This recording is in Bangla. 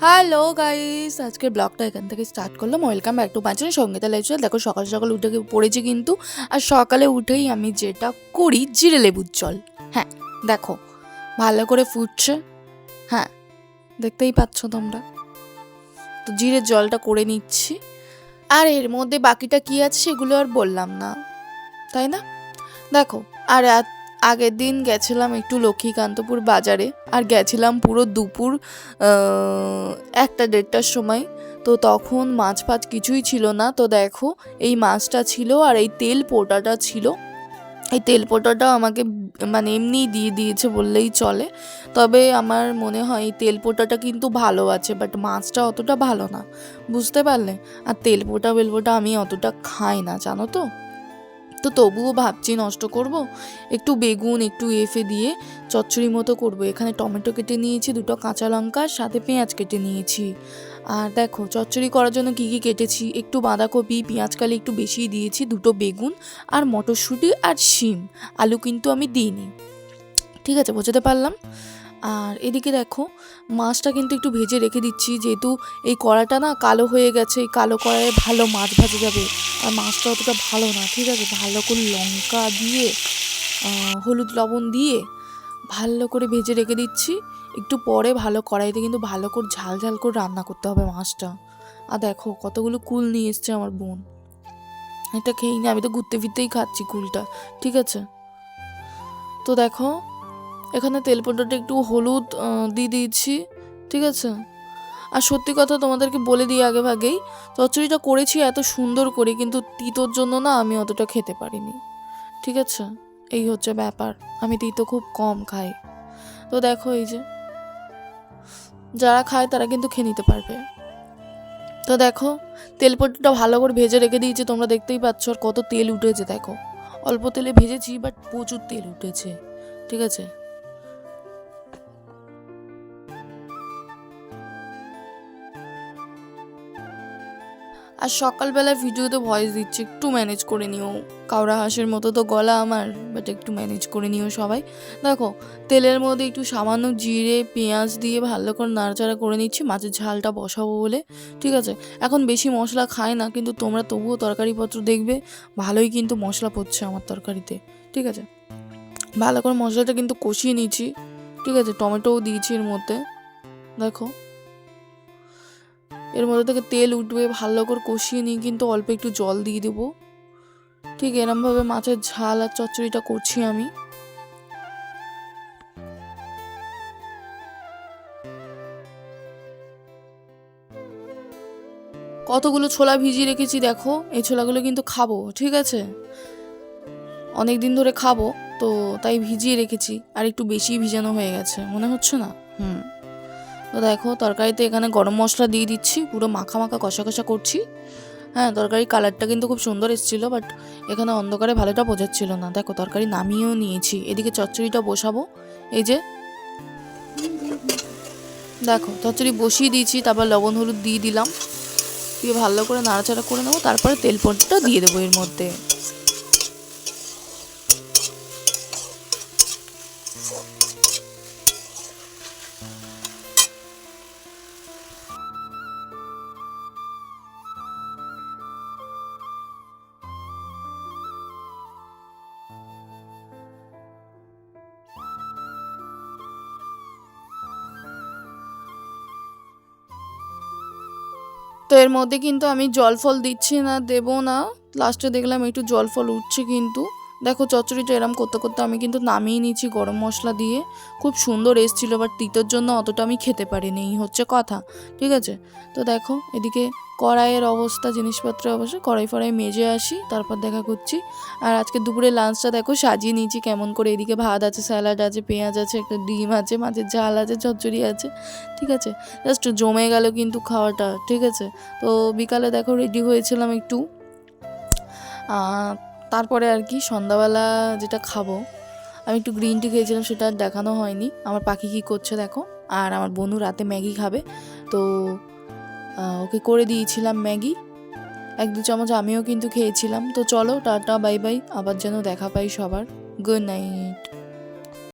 হ্যালো গাইস আজকের ব্লগটা এখান থেকে স্টার্ট করলাম। ওয়েলকাম ব্যাক টু পাঁচজন সঙ্গীতা লাইফস্টাইল দেখো, সকাল সকাল উঠে পড়েছি কিন্তু, আর সকালে উঠেই আমি যেটা করি, জিরে লেবুর জল। হ্যাঁ দেখো, ভালো করে ফুটছে। হ্যাঁ দেখতেই পাচ্ছ তোমরা। তো জিরের জলটা করে নিচ্ছি। আর এর মধ্যে বাকিটা কি আছে সেগুলো আর বললাম না। তাই না? দেখো, আর আগের দিন গেছিলাম একটু লক্ষ্মীকান্তপুর বাজারে আর গেছিলাম পুরো দুপুর একটা দেড়টার সময়। তো তখন মাছ ফাছ কিছুই ছিল না। তো দেখো, এই মাছটা ছিল আর এই তেল পোটাটা ছিল। এই তেল পোটাটা আমাকে মানে এমনিই দিয়ে দিয়েছে বললেই চলে। তবে আমার মনে হয় এই তেল পোটাটা কিন্তু ভালো আছে বাট মাছটা অতটা ভালো না। বুঝতে পারলে? আর তেল পোটা বেলপোটা আমি অতটা খাই না, জানো তো? তো তবুও ভাবছি নষ্ট করব। একটু বেগুন, একটু এফে দিয়ে চচ্চড়ি মতো করব। এখানে টমেটো কেটে নিয়েছি, দুটো কাঁচা লঙ্কা, সাথে পেঁয়াজ কেটে নিয়েছি। আর দেখো, চচ্চড়ি করার জন্য কী কী কেটেছি? একটু বাঁধাকপি, পেঁয়াজ কালি একটু বেশি দিয়েছি, দুটো বেগুন আর মটরশুঁটি আর শিম। আলু কিন্তু আমি দিইনি। ঠিক আছে, বোঝাতে পারলাম? আর এদিকে দেখো, মাছটা কিন্তু একটু ভেজে রেখে দিচ্ছি, যেহেতু এই কড়াটা না কালো হয়ে গেছে, এই কালো কড়াইয়ে ভালো মাছ ভাজা যাবে। আর মাছটা অতটা ভালো না, ঠিক আছে? ভালো করে লঙ্কা দিয়ে হলুদ লবণ দিয়ে ভালো করে ভেজে রেখে দিচ্ছি। একটু পরে ভালো কড়াইতে কিন্তু ভালো করে ঝাল ঝাল করে রান্না করতে হবে মাছটা। আর দেখো, কতগুলো কুল নিয়ে এসছে আমার বোন। এটা খেয়েই না, আমি তো ঘুরতে ফিরতেই খাচ্ছি কুলটা, ঠিক আছে? তো দেখো এখানে তেলপোটাটা একটু হলুদ দিয়ে দিয়েছি, ঠিক আছে? আর সত্যি কথা তোমাদেরকে বলে দিই আগে ভাগেই, চচ্চড়িটা করেছি এত সুন্দর করে, কিন্তু তিতোর জন্য না আমি অতটা খেতে পারিনি, ঠিক আছে? এই হচ্ছে ব্যাপার, আমি তিতো খুব কম খাই। তো দেখো এই যে, যারা খায় তারা কিন্তু খেয়ে নিতে পারবে। তো দেখো তেলপট্টিটা ভালো করে ভেজে রেখে দিয়েছি, তোমরা দেখতেই পাচ্ছ আর কত তেল উঠেছে, দেখো। অল্প তেলে ভেজেছি বাট প্রচুর তেল উঠেছে, ঠিক আছে? আর সকালবেলায় ভিডিওতে ভয়েস দিচ্ছি, একটু ম্যানেজ করে নিও। কাউরা হাঁসের মতো তো গলা আমার বাট একটু ম্যানেজ করে নিও সবাই। দেখো, তেলের মধ্যে একটু সামান্য জিরে, পেঁয়াজ দিয়ে ভালো করে নাড়াচাড়া করে নিচ্ছি, মাছের ঝালটা বসাবো বলে, ঠিক আছে? এখন বেশি মশলা খায় না, কিন্তু তোমরা তবুও তরকারিপত্র দেখবে, ভালোই কিন্তু মশলা পড়ছে আমার তরকারিতে, ঠিক আছে? ভালো করে মশলাটা কিন্তু কষিয়ে নিচ্ছি, ঠিক আছে? টমেটোও দিয়েছি এর মধ্যে, দেখো? এর মধ্যে থেকে তেল উঠবে, ভালো করে কষিয়ে নিয়ে কিন্তু অল্প একটু জল দিয়ে দেবো। ঠিক এরমভাবে মাছের ঝাল আর চচ্চড়িটা করছি আমি। কতগুলো ছোলা ভিজিয়ে রেখেছি দেখো, এই ছোলাগুলো কিন্তু খাব, ঠিক আছে? অনেক দিন ধরে খাব, তো তাই ভিজিয়ে রেখেছি, আর একটু বেশি ভিজানো হয়ে গেছে, মনে হচ্ছে না? হুম। তো দেখো, তরকারিতে এখানে গরম মশলা দিয়ে দিচ্ছি, পুরো মাখা মাখা কষা কষা করছি। হ্যাঁ তরকারির কালারটা কিন্তু খুব সুন্দর এসেছিল বাট এখানে অন্ধকারে ভালোটা বোঝাচ্ছিল না। দেখো, তরকারি নামিয়েও নিয়েছি। এদিকে চচ্চড়িটা বসাবো। এই যে, দেখো, চচ্চড়ি বসিয়ে দিয়েছি, তারপর লবণ, হলুদ দিয়ে দিলাম। দিয়ে ভালো করে নাড়াচাড়া করে নেব, তারপরে তেল পটটা দিয়ে দেবো এর মধ্যে। তো এর মধ্যে কিন্তু আমি জল ফল দিচ্ছি না, দেবো না। লাস্টে দেখলাম একটু জল ফল উঠছে কিন্তু। দেখো চচ্চড়িটা এরম করতে করতে আমি কিন্তু নামিয়ে নিয়েছি গরম মশলা দিয়ে। খুব সুন্দর এসেছিল বাট তিতোর জন্য অতটা আমি খেতে পারিনি, এই হচ্ছে কথা, ঠিক আছে? তো দেখো, এদিকে কড়াইয়ের অবস্থা, জিনিসপত্রের অবস্থা, কড়াই ফড়াই মেজে আসি, তারপর দেখা করছি। আর আজকে দুপুরে লাঞ্চটা দেখো সাজিয়ে নিয়েছি কেমন করে, এদিকে ভাত আছে স্যালাড আছে, পেঁয়াজ আছে, একটা ডিম আছে, মাছের ঝাল আছে, চচ্চড়ি আছে, ঠিক আছে? জাস্ট জমে গেল কিন্তু খাওয়াটা, ঠিক আছে? তো বিকালে দেখো রেডি হয়েছিলাম একটু তারপরে আর কি সন্ধ্যাবেলা যেটা খাব, আমি একটু গ্রিন টি খেয়েছিলাম, সেটা দেখানো হয়নি। আমার পাখি কী করছে দেখো, আর আমার বনু রাতে ম্যাগি খাবে। তো ওকে করে দিয়েছিলাম ম্যাগি। এক দু চামচ আমিও কিন্তু খেয়েছিলাম। তো চলো, টাটা, বাই বাই। আবার যেন দেখা পাই সবার। Good night